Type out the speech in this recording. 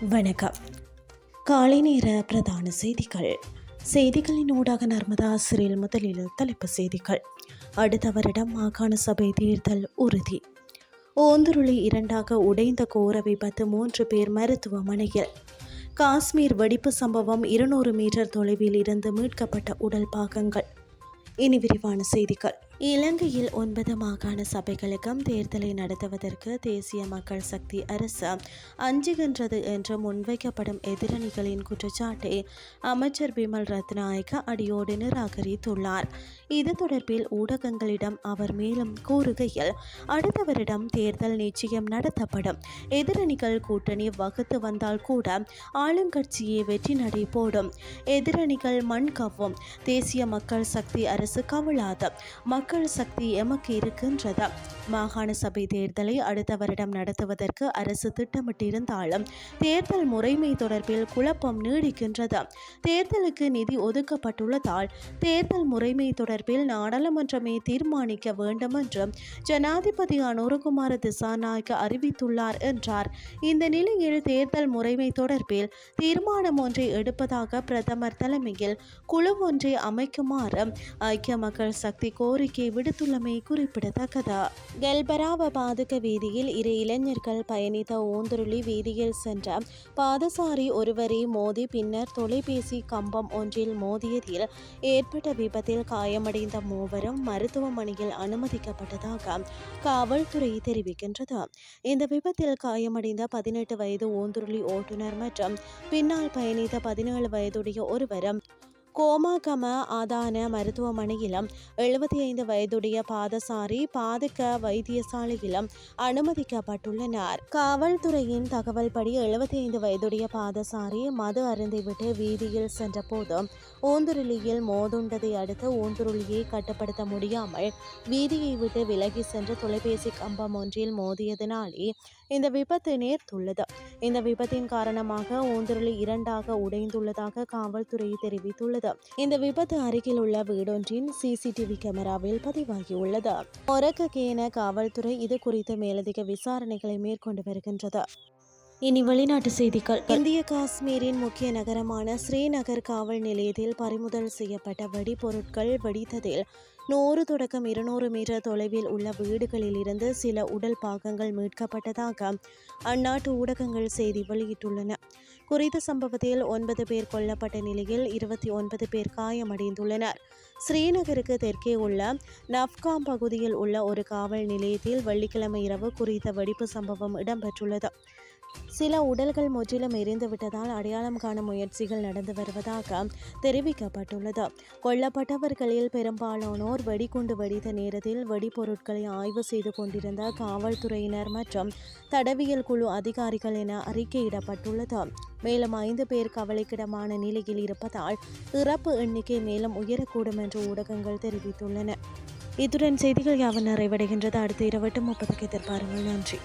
வணக்கம். காலை நேர பிரதான செய்திகள். செய்திகளின் ஊடாக நர்மதா ஆசிரியர் முதலில் தலைப்பு செய்திகள். அடுத்த வருடம் மாகாண சபை தேர்தல் உறுதி. ஓந்துருளி இரண்டாக உடைந்த கோர விபத்து மூன்று பேர் மருத்துவமனையில். காஷ்மீர் வெடிப்பு சம்பவம் இருநூறு மீட்டர் தொலைவில் இருந்து மீட்கப்பட்ட உடல் பாகங்கள். இனி விரிவான செய்திகள். இலங்கையில் ஒன்பது மாகாண சபைகளுக்கும் தேர்தலை நடத்துவதற்கு தேசிய மக்கள் சக்தி அரசு அஞ்சுகின்றது என்று முன்வைக்கப்படும் எதிரணிகளின் குற்றச்சாட்டை அமைச்சர் பிமல் ரத்நாயக்க அடியோடு நிராகரித்துள்ளார். இது தொடர்பில் ஊடகங்களிடம் அவர் மேலும் கூறுகையில் அடுத்த வருடம் தேர்தல் நிச்சயம் நடத்தப்படும். எதிரணிகள் கூட்டணி வகுத்து வந்தால் கூட ஆளுங்கட்சியே வெற்றி நடை போடும். எதிரணிகள் மண் கவ்வும். தேசிய மக்கள் சக்தி அரசு கவிழாது மக்கள் மக்கள் சக்தி எமக்கு இருக்கின்றதா? மாகாண சபை தேர்தலை அடுத்த வருடம் நடத்துவதற்கு அரசு திட்டமிட்டிருந்தாலும் தேர்தல் முறைமை தொடர்பில் குழப்பம் நீடிக்கின்றது. தேர்தலுக்கு நிதி ஒதுக்கப்பட்டுள்ளதால் தேர்தல் முறைமை தொடர்பில் நாடாளுமன்றமே தீர்மானிக்க வேண்டும் என்று ஜனாதிபதி அனுரகுமார திசாநாயக்க அறிவித்துள்ளார் என்றார். இந்த நிலையில் தேர்தல் முறைமை தொடர்பில் தீர்மானம் ஒன்றை எடுப்பதாக பிரதமர் தலைமையில் குழு ஒன்றை அமைக்குமாறு ஐக்கிய மக்கள் சக்தி கோரிக்கை விடுத்துள்ளமை குறிப்பிடத்தக்கது. கெல்பராவ பாதுக்க வீதியில் இரு இளைஞர்கள் பயணித்த ஓந்துருளி வீதியில் சென்ற பாதசாரி ஒருவரை மோதி பின்னர் தொலைபேசி கம்பம் ஒன்றில் மோதியதில் ஏற்பட்ட விபத்தில் காயமடைந்த மூவரும் மருத்துவமனையில் அனுமதிக்கப்பட்டதாக காவல்துறை தெரிவிக்கின்றது இந்த விபத்தில் காயமடைந்த பதினெட்டு வயது ஓந்துருளி ஓட்டுநர் மற்றும் பின்னால் பயணித்த பதினேழு வயதுடைய ஒருவரும் கோமாகம ஆதான மருத்துவமனையிலும் எழுபத்தி ஐந்து வயதுடைய பாதசாரி பாதக வைத்தியசாலையிலும் அனுமதிக்கப்பட்டுள்ளனர். காவல்துறையின் தகவல்படி எழுபத்தி ஐந்து வயதுடைய பாதசாரி மது அருந்திவிட்டு வீதியில் சென்றபோது ஓந்துருளியில் மோதுண்டதை அடுத்து ஓந்துருளியை கட்டுப்படுத்த முடியாமல் வீதியை விட்டு விலகி சென்று தொலைபேசி கம்பம் ஒன்றில் மோதியதனாலே இந்த விபத்து நேர்த்துள்ளது இந்த விபத்தின் காரணமாக ஊந்துருளி இரண்டாக உடைந்துள்ளதாக காவல்துறை தெரிவித்துள்ளது. இந்த விபத்து அருகில் உள்ள வீடொன்றின் சிசிடிவி கேமராவில் பதிவாகியுள்ளது. ஒரக்கேன காவல்துறை இது குறித்து மேலதிக விசாரணைகளை மேற்கொண்டு வருகின்றது. இனி வெளிநாட்டு செய்திகள். இந்திய காஷ்மீரின் முக்கிய நகரமான ஸ்ரீநகர் காவல் நிலையத்தில் பறிமுதல் செய்யப்பட்ட வெடிபொருட்கள் வெடித்ததில் நூறு தொடக்கம் இருநூறு மீட்டர் தொலைவில் உள்ள வீடுகளில் இருந்து சில உடல் பாகங்கள் மீட்கப்பட்டதாக அந்நாட்டு ஊடகங்கள் செய்தி வெளியிட்டுள்ளன. குறித்த சம்பவத்தில் ஒன்பது பேர் கொல்லப்பட்ட நிலையில் இருபத்தி ஒன்பது பேர் காயமடைந்துள்ளனர். ஸ்ரீநகருக்கு தெற்கே உள்ள நப்காம் பகுதியில் உள்ள ஒரு காவல் நிலையத்தில் வெள்ளிக்கிழமை இரவு குறித்த வெடிப்பு சம்பவம் இடம்பெற்றுள்ளது. சில உடல்கள் முற்றிலும் எரிந்துவிட்டதால் அடையாளம் காணும் முயற்சிகள் நடந்து வருவதாக தெரிவிக்கப்பட்டுள்ளது. கொல்லப்பட்டவர்களில் பெரும்பாலானோர் வெடிகுண்டு வெடித்த நேரத்தில் வெடிபொருட்களை ஆய்வு செய்து கொண்டிருந்த காவல்துறையினர் மற்றும் தடவியல் குழு அதிகாரிகள் என அறிக்கையிடப்பட்டுள்ளது. மேலும் ஐந்து பேர் கவலைக்கிடமான நிலையில் இருப்பதால் இறப்பு எண்ணிக்கை மேலும் உயரக்கூடும் என்று ஊடகங்கள் தெரிவித்துள்ளன. இத்துடன் செய்திகள் யாவும் நிறைவடைகின்றது. அடுத்த இருபத்தி முப்பதுக்கு எதிர்பாருங்கள். நன்றி.